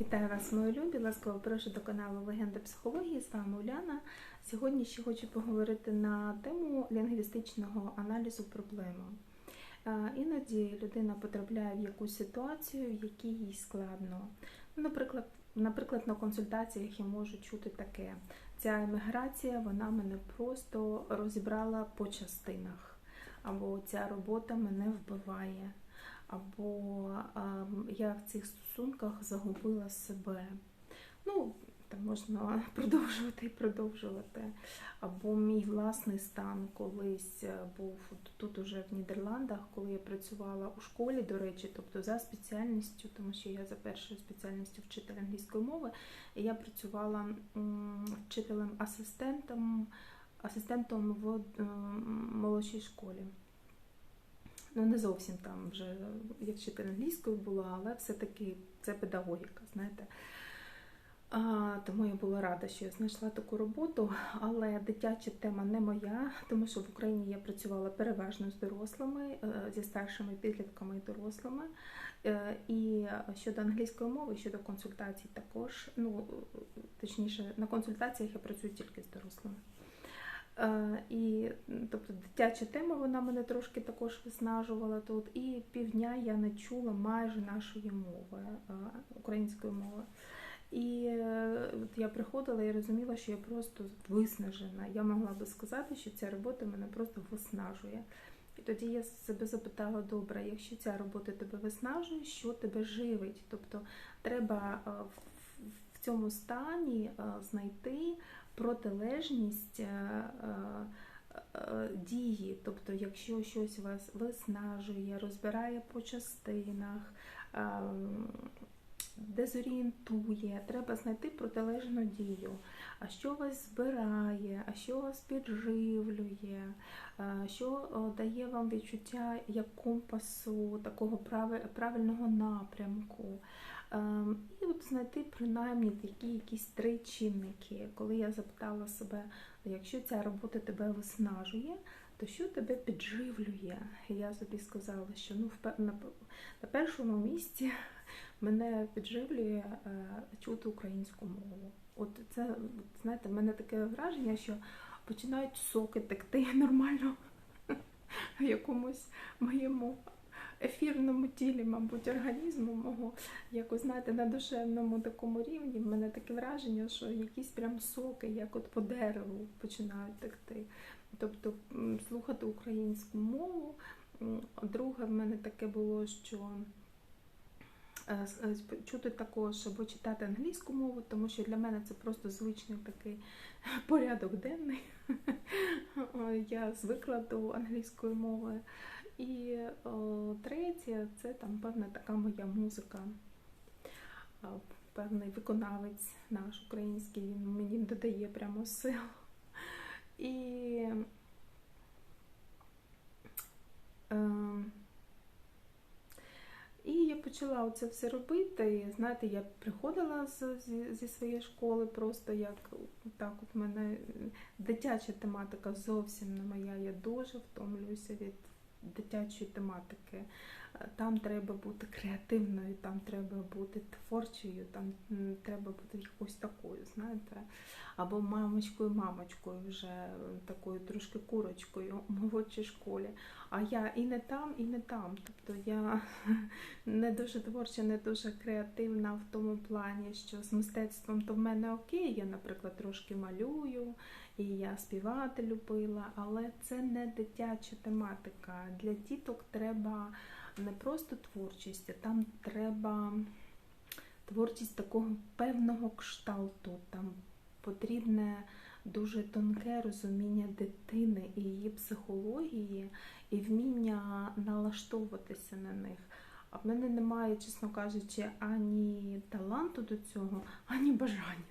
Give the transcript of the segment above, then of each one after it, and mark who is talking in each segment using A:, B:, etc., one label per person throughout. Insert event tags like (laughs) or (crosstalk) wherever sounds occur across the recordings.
A: Вітаю вас, мої любі! Ласкаво прошу до каналу Легенда психології. З вами Уляна. Сьогодні ще хочу поговорити на тему лінгвістичного аналізу проблеми. Е, Іноді людина потрапляє в якусь ситуацію, в якій їй складно. Ну, Наприклад, наприклад, на консультаціях я можу чути таке: ця еміграція вона мене просто розібрала по частинах, або ця робота мене вбиває або я в цих стосунках загубила себе. Ну, там можна (laughs) продовжувати і продовжувати. Або мій власний стан колись був тут, уже в Нідерландах, коли я працювала у школі, до речі, тобто за спеціальністю, тому що я за першою спеціальністю вчитель англійської мови, я працювала вчителем-асистентом асистентом в молодшій школі. Ну, не зовсім там вже як вчитель англійською була, але все-таки це педагогіка, знаєте. А, Тому я була рада, що я знайшла таку роботу, але дитяча тема не моя, тому що в Україні я працювала переважно з дорослими, е, зі старшими підлітками і дорослими. Е, і щодо англійської мови, щодо консультацій також. Ну, точніше, на консультаціях я працюю тільки з дорослими. Е, і тобто дитяча тема вона мене трошки також виснажувала тут. І півдня я не чула майже нашої мови, е, української мови. І е, от я приходила і розуміла, що я просто виснажена. Я могла би сказати, що ця робота мене просто виснажує. І тоді я себе запитала: добре, якщо ця робота тебе виснажує, що тебе живить? Тобто треба в цьому стані знайти протилежність е, е, е, дії. Тобто, якщо щось вас виснажує, розбирає по частинах, дезорієнтує, треба знайти протилежну дію. А що вас збирає, а що вас підживлює, що дає вам відчуття як компасу, такого правильного напрямку. Ем, і знайти принаймні такі якісь три чинники. Коли я запитала себе, якщо ця робота тебе виснажує, то що тебе підживлює? Я собі сказала, що ну, на першому місці (laughs) мене підживлює е, чути українську мову. От це, знаєте, в мене таке враження, що починають соки текти (laughs) нормально (laughs) в якомусь моєму ефірному тілі, мабуть, організму мого, якось знаєте, на душевному такому рівні. В мене таке враження, що якісь прям соки, як от по дереву, починають текти. Тобто слухати українську мову. Друге, в мене таке було, що е, е, чути також або читати англійську мову, тому що для мене це просто звичний такий (laughs) порядок денний. (laughs) Я звикла до англійської мови. І о, третє це там певна така моя музика, певний виконавець наш український, він мені додає прямо сил. І е, і я почала оце все робити. Знаєте, я приходила зі, зі своєї школи, просто як так от мене дитяча тематика зовсім не моя. Я дуже втомлююся від дитячої тематики. Там треба бути креативною, там треба бути творчою, там треба бути якоюсь такою, знаєте, або мамочкою-мамочкою, вже такою трошки курочкою у молодшій школі. А я і не там, і не там. Тобто я (laughs) не дуже творча, не дуже креативна в тому плані, що з мистецтвом то в мене окей, я, наприклад, трошки малюю і я співати любила, але це не дитяча тематика. Для діток треба не просто творчість, а там треба творчість такого певного кшталту. Там потрібне дуже тонке розуміння дитини і її психології, і вміння налаштовуватися на них. А в мене немає, чесно кажучи, ані таланту до цього, ані бажання.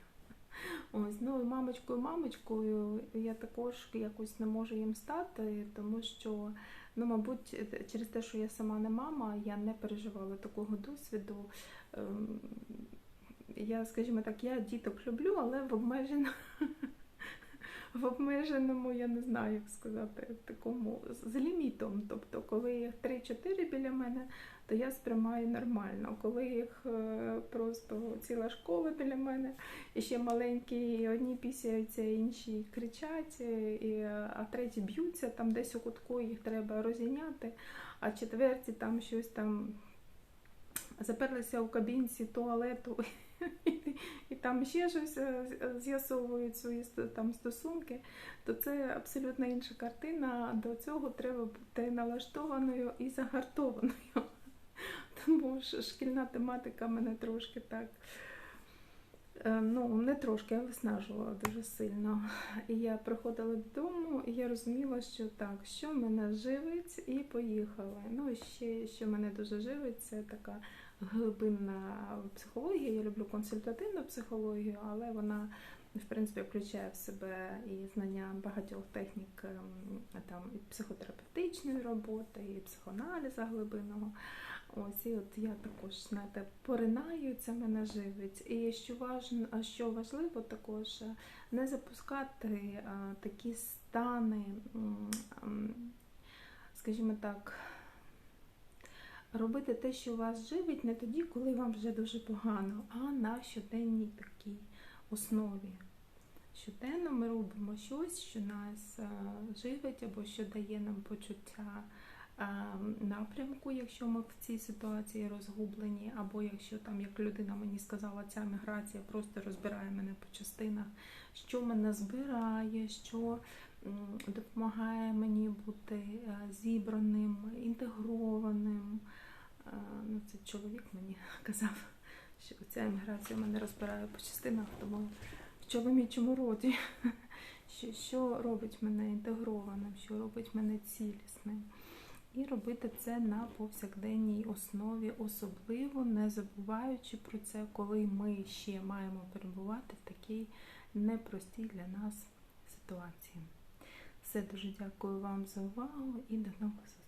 A: Ось, ну і мамочкою, мамочкою я також якось не можу їм стати, тому що, ну, мабуть, через те, що я сама не мама, я не переживала такого досвіду. Ем, я, скажімо так, я діток люблю, але в обмеженому в обмеженому, я не знаю, як сказати, такому з лімітом. Тобто, коли їх 3-4 біля мене, то я сприймаю нормально. Коли їх е, просто ціла школа біля мене, і ще маленькі, і одні пісяються, інші кричать, і, а треті б'ються, там десь у кутку їх треба розійняти, а четверті там щось там заперлися у кабінці туалету. І там ще щось е, з'ясовують свої там стосунки, то це абсолютно інша картина. До цього треба бути налаштованою і загартованою. Тому що шкільна тематика мене трошки так. е, Ну, не трошки, а виснажувала дуже сильно. І я приходила додому, і я розуміла, що так, що мене живить, і поїхала. Ну, і ще, що мене дуже живить, це така глибинна психологія. Я люблю консультативну психологію, але вона в принципі включає в себе і знання багатьох технік ем, там і психотерапевтичної роботи, і психоаналіза глибинного. Ось і от я також знаєте, поринаю, це мене живить. І що а що важливо, також е, не запускати а, такі стани, м, м, скажімо так, робити те, що вас живить, не тоді, коли вам вже дуже погано, а на щоденній такій основі. Щоденно ми робимо щось, що нас е, живить або що дає нам почуття е, напрямку, якщо ми в цій ситуації розгублені, або якщо там, як людина мені сказала, ця міграція просто розбирає мене по частинах, що мене збирає, що допомагає мені бути е, зібраним, інтегрованим. Е, Ну, це чоловік мені (laughs) казав, що ця еміграція мене розбирає по частинах, тому в чоловічому роді, (laughs) що, що робить мене інтегрованим, що робить мене цілісним. І робити це на повсякденній основі, особливо не забуваючи про це, коли ми ще маємо перебувати в такій непростій для нас ситуації. Все дуже дякую вам за увагу і до нових зустрічей.